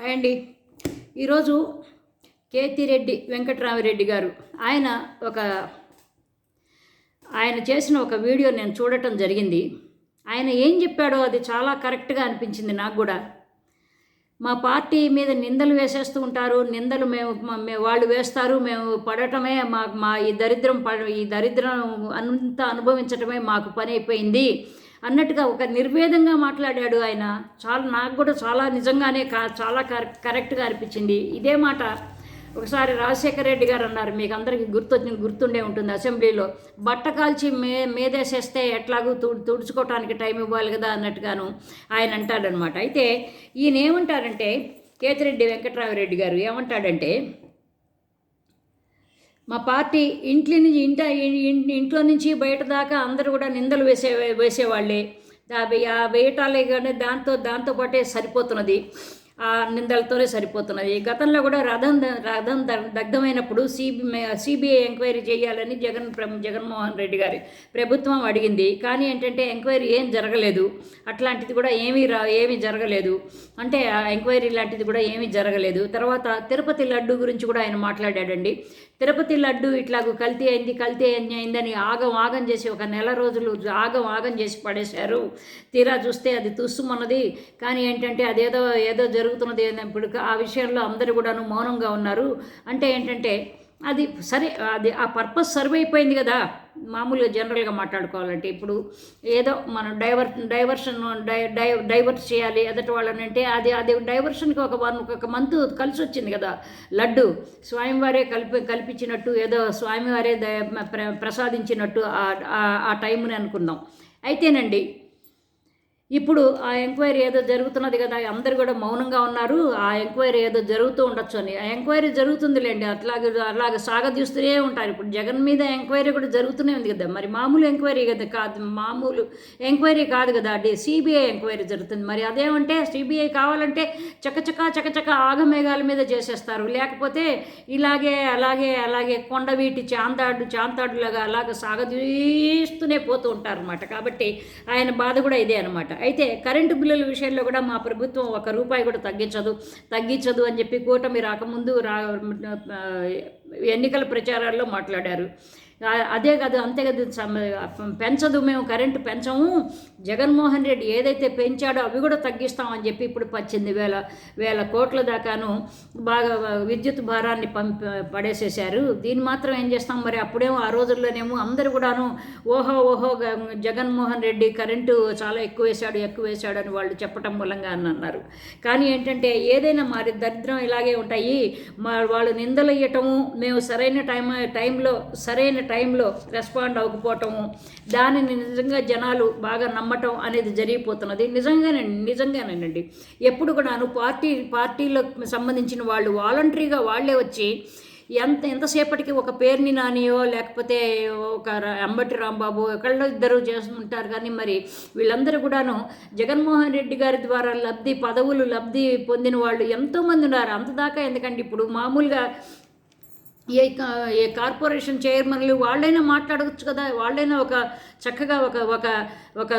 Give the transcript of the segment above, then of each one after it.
Hi అండి. ఈరోజు కేతిరెడ్డి వెంకట్రామిరెడ్డి గారు. ఆయన ఒక ఆయన చేసిన ఒక వీడియో నేను చూడటం జరిగింది. ఆయన ఏం చెప్పాడో అది చాలా కరెక్ట్గా అనిపించింది నాకు కూడా. మా పార్టీ మీద నిందలు వేసేస్తూ ఉంటారు. నిందలు మేము మేము వాళ్ళు వేస్తారు. మేము పడటమే మా మా ఈ దరిద్రం పడ ఈ దరిద్రం అంతా అనుభవించటమే మాకు పని అయిపోయింది. అన్నట్టుగా ఒక నిర్వేదంగా మాట్లాడాడు ఆయన. చాలా నాకు కూడా చాలా నిజంగానే కా చాలా కరెక్ట్ కరెక్ట్గా అనిపించింది. ఇదే మాట ఒకసారి రాజశేఖర రెడ్డి గారు అన్నారు. మీకు అందరికీ గుర్తు గుర్తుండే ఉంటుంది అసెంబ్లీలో. బట్ట కాల్చి మే మేదేసేస్తే ఎట్లాగూ తు తుడుచుకోవటానికి టైం ఇవ్వాలి కదా అన్నట్టుగాను ఆయన అంటాడనమాట అయితే ఈయన ఏమంటారంటే కేతిరెడ్డి వెంకట్రామరెడ్డి గారు ఏమంటాడంటే మా పార్టీ ఇంట్లో నుంచి ఇంట ఇంట్లో నుంచి బయట దాకా అందరూ కూడా నిందలు వేసే వేసేవాళ్ళే. ఆ వేయటాలే కానీ దాంతో దాంతో పాటే సరిపోతున్నది. నిందలతోనే సరిపోతున్నది. గతంలో కూడా రథం ద- రథం ద- దగ్ధమైనప్పుడు సిబి సిబిఐ ఎంక్వైరీ చేయాలని జగన్ ప్ర- జగన్మోహన్ రెడ్డి గారి ప్రభుత్వం అడిగింది. కానీ ఏంటంటే ఎంక్వైరీ ఏం జరగలేదు. అట్లాంటిది కూడా ఏమీ రా ఏమీ జరగలేదు. అంటే ఆ ఎంక్వైరీ లాంటిది కూడా ఏమీ జరగలేదు. తర్వాత తిరుపతి లడ్డు గురించి కూడా ఆయన మాట్లాడాడండి. తిరుపతి లడ్డు ఇట్లాగూ కల్తీ అయింది కల్తీ అయింది అయిందని ఆగం ఆగం చేసి ఒక నెల రోజులు ఆగం ఆగం చేసి పడేశారు. తీరా చూస్తే అది తుస్సుమన్నది కానీ ఏంటంటే అదేదో ఏదో జరుగు జరుగుతున్నది ఇప్పుడు ఆ విషయంలో అందరూ కూడాను మౌనంగా ఉన్నారు. అంటే ఏంటంటే అది సరే అది ఆ పర్పస్ సర్వ్ అయిపోయింది కదా. మామూలుగా జనరల్గా మాట్లాడుకోవాలంటే ఇప్పుడు ఏదో మనం డైవర్ డైవర్షన్ డై డై డైవర్ట్ చేయాలి ఎదటి వాళ్ళని అంటే అది అది డైవర్షన్కి ఒక వన్ ఒక మంత్ కలిసి వచ్చింది కదా. లడ్డు స్వామివారే కలిపి కల్పించినట్టు ఏదో స్వామివారే ప్ర- ప్రసాదించినట్టు ఆ- ఆ టైంని అనుకుందాం. అయితేనండి ఇప్పుడు ఆ ఎంక్వైరీ ఏదో జరుగుతున్నది కదా అందరు కూడా మౌనంగా ఉన్నారు ఆ ఎంక్వైరీ ఏదో జరుగుతూ ఉండొచ్చు అని. ఆ ఎంక్వైరీ జరుగుతుందిలేండి అట్లాగే అలాగే సాగదీస్తూనే ఉంటారు. ఇప్పుడు జగన్ మీద ఎంక్వైరీ కూడా జరుగుతూనే ఉంది కదా మరి మామూలు ఎంక్వైరీ కదా కాదు మామూలు ఎంక్వైరీ కాదు కదా అది సిబిఐ ఎంక్వైరీ జరుగుతుంది. మరి అదేమంటే సిబిఐ కావాలంటే చకచక చకచక ఆగమేఘాల మీద చేసేస్తారు. లేకపోతే ఇలాగే అలాగే అలాగే కొండవీటి చాంతాడు చాంతాడులాగా అలాగ సాగదీస్తూనే పోతూ ఉంటారు అన్నమాట కాబట్టి ఆయన బాధ కూడా ఇదే అనమాట అయితే కరెంటు బిల్లుల విషయంలో కూడా మా ప్రభుత్వం ఒక రూపాయి కూడా తగ్గించదు. తగ్గించదు అని చెప్పి కూటమి రాకముందు రా ఎన్నికల ప్రచారాల్లో మాట్లాడారు. అదే కాదు అంతే కదా పెంచదు మేము కరెంటు పెంచము. జగన్మోహన్ రెడ్డి ఏదైతే పెంచాడో అవి కూడా తగ్గిస్తామని చెప్పి ఇప్పుడు పద్దెనిమిది వేల వేల కోట్ల దాకాను బాగా విద్యుత్ భారాన్ని పంప పడేసేశారు. దీన్ని మాత్రం ఏం చేస్తాం మరి? అప్పుడేమో ఆ రోజుల్లోనేమో అందరూ కూడాను ఓహో ఓహో జగన్మోహన్ రెడ్డి కరెంటు చాలా ఎక్కువ వేశాడు ఎక్కువ వేశాడు అని వాళ్ళు చెప్పటం మూలంగా అని అన్నారు. కానీ ఏంటంటే ఏదైనా మరి దరిద్రం ఇలాగే ఉంటాయి. మా వాళ్ళు నిందలు ఇయ్యటము మేము సరైన టైం టైంలో సరైన టైంలో రెస్పాండ్ అవ్వకపోవటము దానిని నిజంగా జనాలు బాగా నమ్మటం అనేది జరిగిపోతున్నది. నిజంగానే నిజంగానేనండి. ఎప్పుడు కూడాను పార్టీ పార్టీలకు సంబంధించిన వాళ్ళు వాలంటరీగా వాళ్ళే వచ్చి ఎంత ఎంతసేపటికి ఒక పేరుని నానియో లేకపోతే ఒక అంబటి రాంబాబు ఒకళ్ళు ఇద్దరు చేస్తుంటారు కానీ మరి వీళ్ళందరూ కూడాను జగన్మోహన్ రెడ్డి గారి ద్వారా లబ్ధి పదవులు లబ్ధి పొందిన వాళ్ళు ఎంతోమంది ఉన్నారు. అంతదాకా ఎందుకంటే ఇప్పుడు మామూలుగా ఏ కా- ఏ కార్పొరేషన్ చైర్మన్లు వాళ్ళైనా మాట్లాడవచ్చు కదా. వాళ్ళైనా ఒక చక్కగా ఒక ఒక ఒక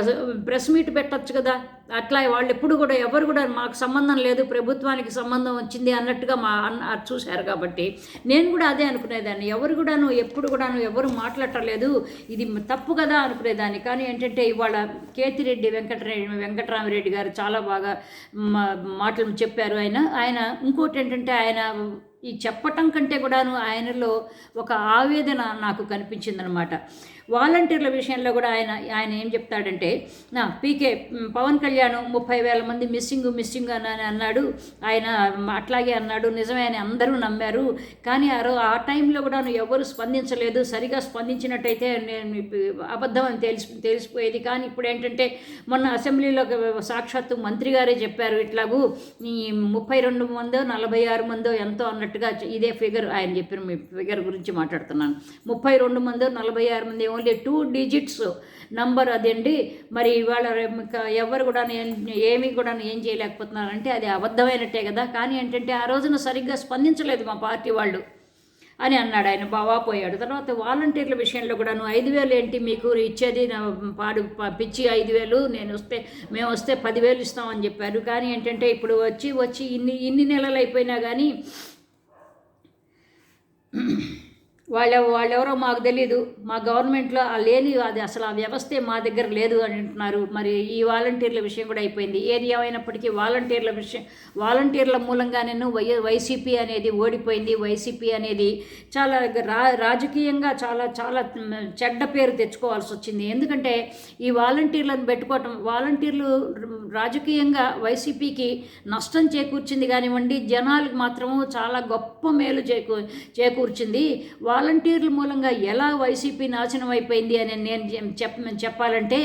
ప్రెస్ మీట్ పెట్టచ్చు కదా. అట్లా వాళ్ళు ఎప్పుడు కూడా ఎవరు కూడా మాకు సంబంధం లేదు ప్రభుత్వానికి సంబంధం వచ్చింది అన్నట్టుగా మా అన్న చూశారు కాబట్టి నేను కూడా అదే అనుకునేదాన్ని. ఎవరు కూడాను ఎప్పుడు కూడాను ఎవరు మాట్లాడలేదు ఇది తప్పు కదా అనుకునేదాన్ని. కానీ ఏంటంటే ఇవాళ కేతిరెడ్డి వెంకటరెడ్డి వెంకటరామరెడ్డి గారు చాలా బాగా మా- మాటలు చెప్పారు. ఆయన ఆయన ఇంకోటి ఏంటంటే ఆయన ఈ చెప్పటం కంటే కూడాను ఆయనలో ఒక ఆవేదన నాకు కనిపించిందనమాట వాలంటీర్ల విషయంలో కూడా ఆయన ఆయన ఏం చెప్తాడంటే నా పీకే పవన్ కళ్యాణ్ ముప్పై వేల మంది మిస్సింగ్ మిస్సింగ్ అని అన్నాడు. ఆయన అట్లాగే అన్నాడు. నిజమే అని అందరూ నమ్మారు. కానీ ఆ రో ఆ టైంలో కూడా ఎవరు స్పందించలేదు. సరిగా స్పందించినట్టయితే నేను అబద్ధం అని తెలిసి తెలిసిపోయేది. కానీ ఇప్పుడు ఏంటంటే మొన్న అసెంబ్లీలో సాక్షాత్తు మంత్రి గారే చెప్పారు. ఇట్లాగూ ఈ ముప్పై రెండు మందో నలభై ఆరు మందో ఎంతో అన్నట్టు అన్నట్టుగా ఇదే ఫిగర్ ఆయన చెప్పిన మీ ఫిగర్ గురించి మాట్లాడుతున్నాను. ముప్పై రెండు మంది నలభై ఆరు మంది ఓన్లీ టూ డిజిట్స్ నంబర్ అదండి. మరి ఇవాళ ఇంకా ఎవరు కూడా ఏమీ కూడా ఏం చేయలేకపోతున్నారంటే అది అబద్ధమైనట్టే కదా. కానీ ఏంటంటే ఆ రోజున సరిగ్గా స్పందించలేదు మా పార్టీ వాళ్ళు అని అన్నాడు ఆయన. బావా పోయాడు. తర్వాత వాలంటీర్ల విషయంలో కూడాను ఐదు వేలు ఏంటి మీకు ఇచ్చేది? పాడు ప- పిచ్చి ఐదు వేలు నేను వస్తే మేము వస్తే పదివేలు ఇస్తామని చెప్పారు. కానీ ఏంటంటే ఇప్పుడు వచ్చి వచ్చి ఇన్ని ఇన్ని నెలలు అయిపోయినా కానీ వాళ్ళ వాళ్ళెవరో మాకు తెలీదు. మా గవర్నమెంట్లో ఆ లేని అది అసలు ఆ వ్యవస్థే మా దగ్గర లేదు అని అంటున్నారు. మరి ఈ వాలంటీర్ల విషయం కూడా అయిపోయింది. ఏది ఏమైనప్పటికీ వాలంటీర్ల విషయం వాలంటీర్ల మూలంగానే వై వైసీపీ అనేది ఓడిపోయింది. వైసీపీ అనేది చాలా రా రాజకీయంగా చాలా చాలా చెడ్డ పేరు తెచ్చుకోవాల్సి వచ్చింది. ఎందుకంటే ఈ వాలంటీర్లను పెట్టుకోవటం వాలంటీర్లు రాజకీయంగా వైసీపీకి నష్టం చేకూర్చింది కానివ్వండి జనాలకు మాత్రము చాలా గొప్ప మేలు చేకూ చేకూర్చింది. వాలంటీర్ల మూలంగా ఎలా వైసీపీ నాశనం అయిపోయింది అని నేను చెప్ చెప్పాలంటే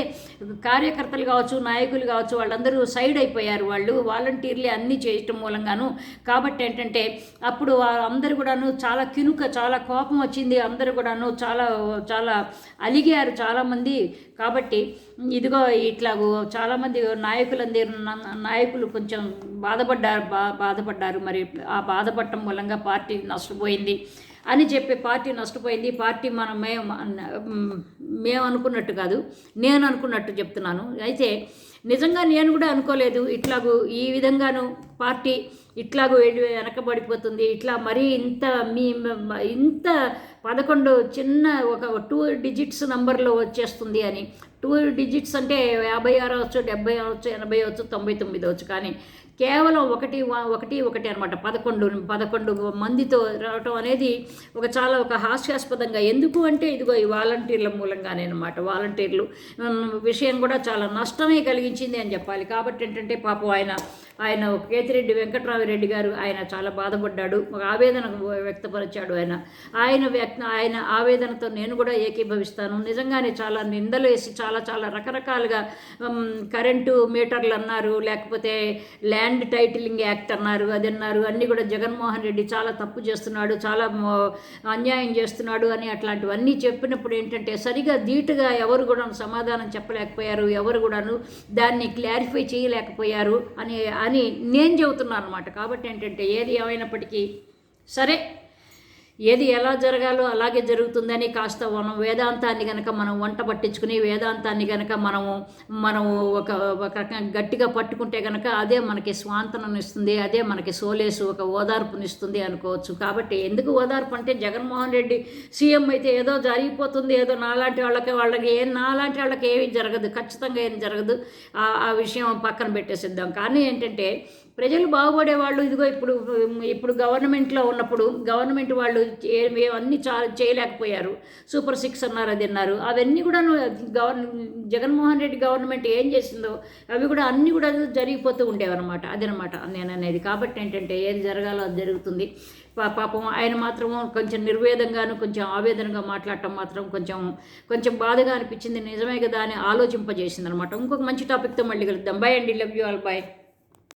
కార్యకర్తలు కావచ్చు నాయకులు కావచ్చు వాళ్ళందరూ సైడ్ అయిపోయారు వాళ్ళు. వాలంటీర్లే అన్నీ చేయటం మూలంగాను. కాబట్టి ఏంటంటే అప్పుడు అందరూ కూడాను చాలా కినుక చాలా కోపం వచ్చింది. అందరూ కూడాను చాలా చాలా అలిగారు చాలామంది. కాబట్టి ఇదిగో ఇట్లాగూ చాలామంది నాయకులు నాయకులందరూ నాయకులు కొంచెం బాధపడ్డారు బా బాధపడ్డారు. మరి ఆ బాధపడటం మూలంగా పార్టీ నష్టపోయింది అని చెప్పి పార్టీ నష్టపోయింది. పార్టీ మనం మేము మేము అనుకున్నట్టు కాదు నేను అనుకున్నట్టు చెప్తున్నాను. అయితే నిజంగా నేను కూడా అనుకోలేదు. ఇట్లాగూ ఈ విధంగాను పార్టీ ఇట్లాగూ వెళ్ళి వెనకబడిపోతుంది. ఇట్లా మరీ ఇంత మీ ఇంత పదకొండు చిన్న ఒక టూ డిజిట్స్ నంబర్లో వచ్చేస్తుంది అని టూ డిజిట్స్ అంటే యాభై ఆరు అవచ్చు డెబ్బై అవచ్చు ఎనభై అవచ్చు తొంభై తొమ్మిది అవచ్చు. కానీ కేవలం ఒకటి ఒకటి ఒకటి అనమాట పదకొండు పదకొండు మందితో రావటం అనేది ఒక చాలా ఒక హాస్యాస్పదంగా ఎందుకు అంటే ఇదిగో ఈ వాలంటీర్ల మూలంగానే అనమాట వాలంటీర్లు విషయం కూడా చాలా నష్టమే కలిగించింది అని చెప్పాలి. కాబట్టి ఏంటంటే పాపం ఆయన ఆయన కేతిరెడ్డి వెంకట్రామిరెడ్డి గారు ఆయన చాలా బాధపడ్డాడు ఒక ఆవేదన వ్యక్తపరిచాడు ఆయన. ఆయన వ్యక్త ఆయన ఆవేదనతో నేను కూడా ఏకీభవిస్తాను. నిజంగానే చాలా నిందలు వేసి చాలా చాలా రకరకాలుగా కరెంటు మీటర్లు అన్నారు లేకపోతే ల్యాండ్ టైటిలింగ్ యాక్ట్ అన్నారు అది అన్నారు అన్నీ కూడా జగన్మోహన్ రెడ్డి చాలా తప్పు చేస్తున్నాడు చాలా అన్యాయం చేస్తున్నాడు అని అట్లాంటివన్నీ చెప్పినప్పుడు ఏంటంటే సరిగా ధీటుగా ఎవరు కూడా సమాధానం చెప్పలేకపోయారు ఎవరు కూడాను దాన్ని క్లారిఫై చేయలేకపోయారు అని అని నేను చెబుతున్నాను అనమాట కాబట్టి ఏంటంటే ఏది ఏమైనప్పటికీ సరే ఏది ఎలా జరగాలో అలాగే జరుగుతుందని కాస్త మనం వేదాంతాన్ని కనుక మనం వంట పట్టించుకుని వేదాంతాన్ని కనుక మనము మనము ఒక ఒక రకంగా గట్టిగా పట్టుకుంటే కనుక అదే మనకి స్వాంతననిస్తుంది అదే మనకి సోలేసు ఒక ఓదార్పునిస్తుంది అనుకోవచ్చు. కాబట్టి ఎందుకు ఓదార్పు అంటే జగన్మోహన్ రెడ్డి సీఎం అయితే ఏదో జరిగిపోతుంది ఏదో నాలాంటి వాళ్ళకి వాళ్ళకి ఏం నాలాంటి వాళ్ళకి ఏమీ జరగదు ఖచ్చితంగా ఏం జరగదు. ఆ విషయం పక్కన పెట్టేసిద్దాం. కానీ ఏంటంటే ప్రజలు బాగుపడే వాళ్ళు ఇదిగో ఇప్పుడు ఇప్పుడు గవర్నమెంట్లో ఉన్నప్పుడు గవర్నమెంట్ వాళ్ళు అన్నీ చా చేయలేకపోయారు. సూపర్ సిక్స్ అన్నారు అది అన్నారు. అవన్నీ కూడా గవర్న జగన్మోహన్ రెడ్డి గవర్నమెంట్ ఏం చేసిందో అవి కూడా అన్నీ కూడా జరిగిపోతూ ఉండేవన్నమాట. అదనమాట నేను అనేది. కాబట్టి ఏంటంటే ఏది జరగాలో అది జరుగుతుంది. పా- పాపం ఆయన మాత్రము కొంచెం నిర్వేదంగాను కొంచెం ఆవేదనగా మాట్లాడటం మాత్రం కొంచెం కొంచెం బాధగా అనిపించింది. నిజమే కదా అని ఆలోచింపజేసింది అనమాట ఇంకొక మంచి టాపిక్తో మళ్ళీ కలుద్దాం. బాయ్ అండి. Love you all bye